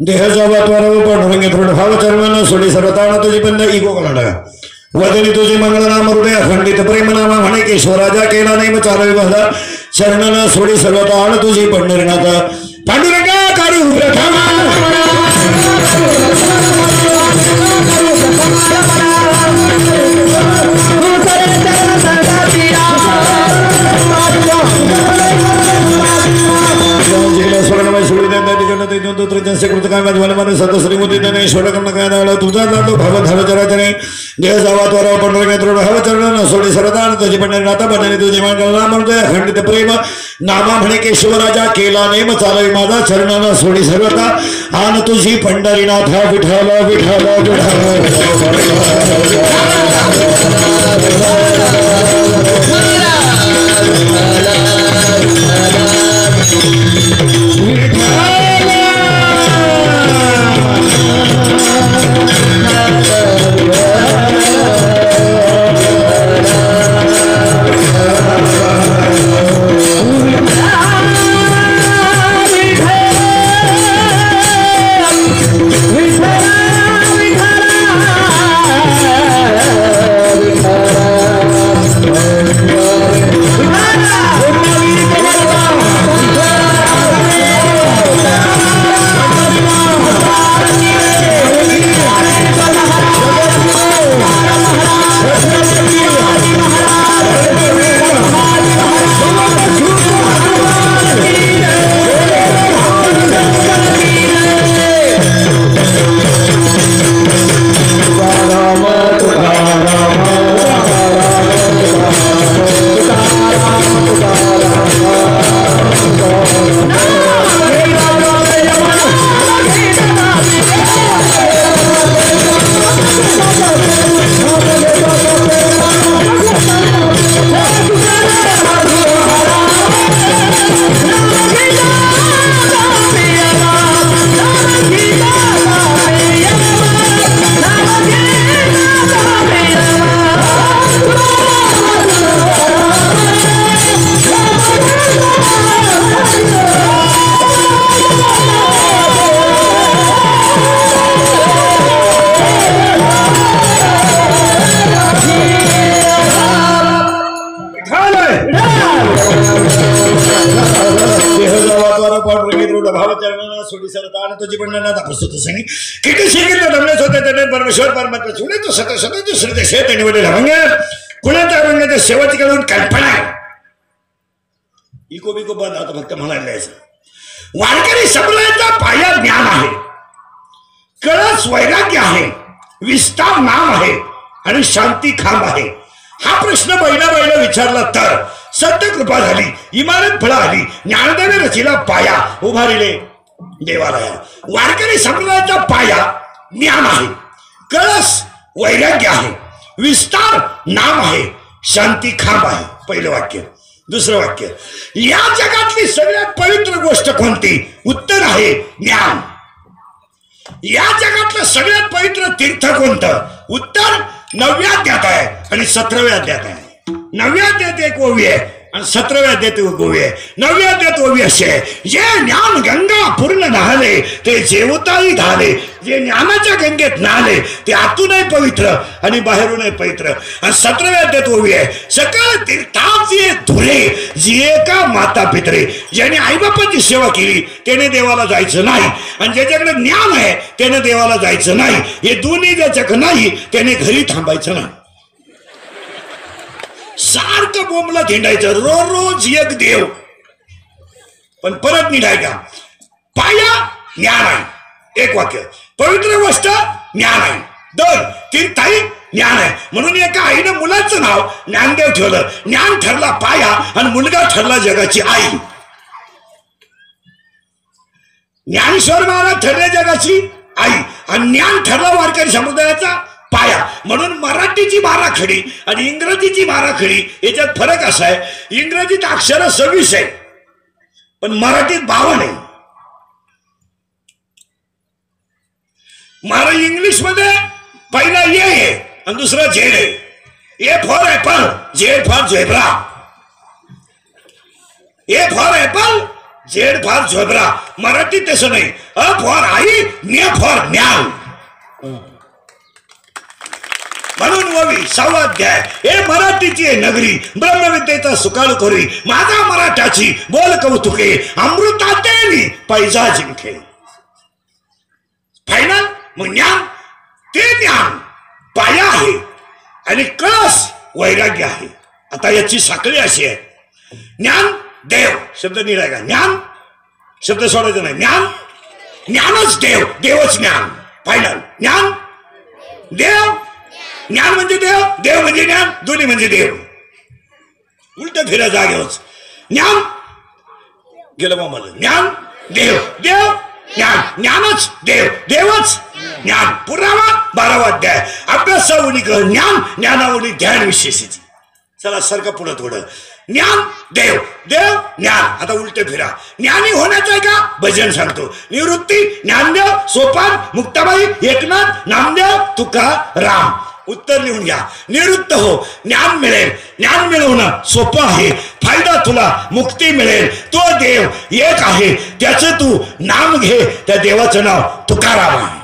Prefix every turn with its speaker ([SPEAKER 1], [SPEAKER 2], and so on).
[SPEAKER 1] देहाच्या बातवारावर पांडुरंगे थोडं भाव चर्मन सोडी सर्व ताण तुझी बंद इगो कलाडा वदनी तुझे मंगळनाम हृदय अखंडित प्रेमनामा म्हणे केशवराजा केला नाही चालवी बघा चरणन सोडी सर्व ताण तुझी पंढरीनाथ पांडुरंगा काळी उभ्या तुझा जातो भव धर्मचराचने देह जावा त्वरा पंढर मित्र हव चरण सोडी सरदान तुझी पंढरी नाथा तुझे तुझी नाम म्हणतोय खंडित प्रेम नामा म्हणे केशवराजा केला नेम चालवी माझा चरणानं सोडी सर्वता आन तुझी पंढरीनाथा विठाल विठाल विठाल सरतान तुझी पंढरनाथ प्रस्तुत सांगी किती शिकित दमलेच होते त्याने. परमेश्वर परमात्मा सुने तो सत सत दुसरे ते शेत आणि वडील अभंग. कुणाच्या अभंगाच्या शेवटी कडून कल्पना इको बिको बंद आता फक्त म्हणायला जायचं वारकरी संप्रदायाचा पाया ज्ञान आहे. कळस वैराग्य आहे. विस्तार नाम आहे. आणि शांती खांब आहे. हा प्रश्न बैला बैला विचारला तर. सत्य कृपा झाली इमारत फळा आली ज्ञानदेवे रचिला पाया उभारिले. देवालया वारकरी संप्रदायाचा पाया ज्ञान आहे. कळस वैराग्य आहे. विस्तार नाम आहे. शांती खांब आहे. पहिलं वाक्य. दुसरं वाक्य. या जगातली सगळ्यात पवित्र गोष्ट कोणती? उत्तर आहे ज्ञान. या जगातलं सगळ्यात पवित्र तीर्थ कोणतं? उत्तर नवव्या अध्यात आहे आणि सतराव्या अध्यात आहे. नवव्या अध्यात एक ओवी आहे. आणि सतराव्या अध्यात एक आहे. नवव्या अध्यात असे. जे ज्ञान गंगा पूर्ण नाहले ते जेवताही धाले जे ज्ञानाच्या गंगेत नाहले ते आतूनही पवित्र आणि बाहेरूनही पवित्र. आणि सतराव्या अध्यात ओवी आहे. सकळ तीर्थाचे धुले जी एका माता पित्रे. ज्याने आईबापाची सेवा केली त्याने देवाला जायचं नाही. आणि ज्याच्याकडे ज्ञान आहे त्याने देवाला जायचं नाही. हे दोन्ही ज्याच्याकडे नाही त्याने घरी थांबायचं नाही. सारखं बोंबला थिंडायचं रोज रोज एक देव. पण परत निघाय का? पाया ज्ञान आहे एक वाक्य. पवित्र गोष्ट ज्ञान आहे दोन तीर्थाई ज्ञान आहे म्हणून एका आईनं मुलाचं नाव ज्ञानदेव ठेवलं. ज्ञान ठरला पाया आणि मुलगा ठरला जगाची आई. ज्ञानेश्वर महाराज ठरले जगाची आई. आणि ज्ञान ठरला वारकरी समुदायाचा पाया. म्हणून मराठीची बाराखडी आणि इंग्रजीची बाराखडी याच्यात फरक असा आहे. इंग्रजीत अक्षर सव्वीस आहे. पण मराठीत बावन आहे. मला इंग्लिशमध्ये पहिला ए आहे आणि दुसरा झेड आहे. A for apple Z for zebra A for apple Z for zebra मराठीत तसं नाही. अ फॉर आई ज्ञ फॉर ज्ञान म्हणून ववी सहावा अध्याय हे मराठीची आहे नगरी. ब्रह्मविद्येचा सुकाळ करी माझा मराठाची बोल कौतुके. अमृतातेनी पैजा जिंके. फायनल? मग ज्ञान? ते ज्ञान. पाया आहे. आणि कळस वैराग्य आहे. आता याची साखळी अशी आहे. ज्ञान देव. शब्द निराय का? ज्ञान? शब्द सोडायचा नाही. ज्ञान? ज्ञानच देव. देवच ज्ञान. फायनल. ज्ञान? देव? ज्ञान म्हणजे देव देव म्हणजे ज्ञान दोन्ही म्हणजे देव. उलट फिरा जागेवच ज्ञान गेलं मग मला. ज्ञान देव. देव ज्ञान. ज्ञानच देव. देवच ज्ञान. पुरावा बारावा अध्याय. अभ्यास ज्ञान ज्ञानावली ध्यान विशेषित. चला सारखं पुढं थोडं. ज्ञान देव. देव ज्ञान. आता उलटे फिरा. ज्ञानी होण्याचं आहे का? भजन सांगतो. निवृत्ती ज्ञानदेव सोपान मुक्ताबाई एकनाथ नामदेव तुका राम उत्तर लिहून घ्या. निवृत्त हो. ज्ञान मिळेल. ज्ञान मिळवणं सोपं आहे. फायदा तुला मुक्ती मिळेल. तो देव एक आहे. त्याचं तू नाम घे. त्या देवाचं नाव तुकाराम आहे.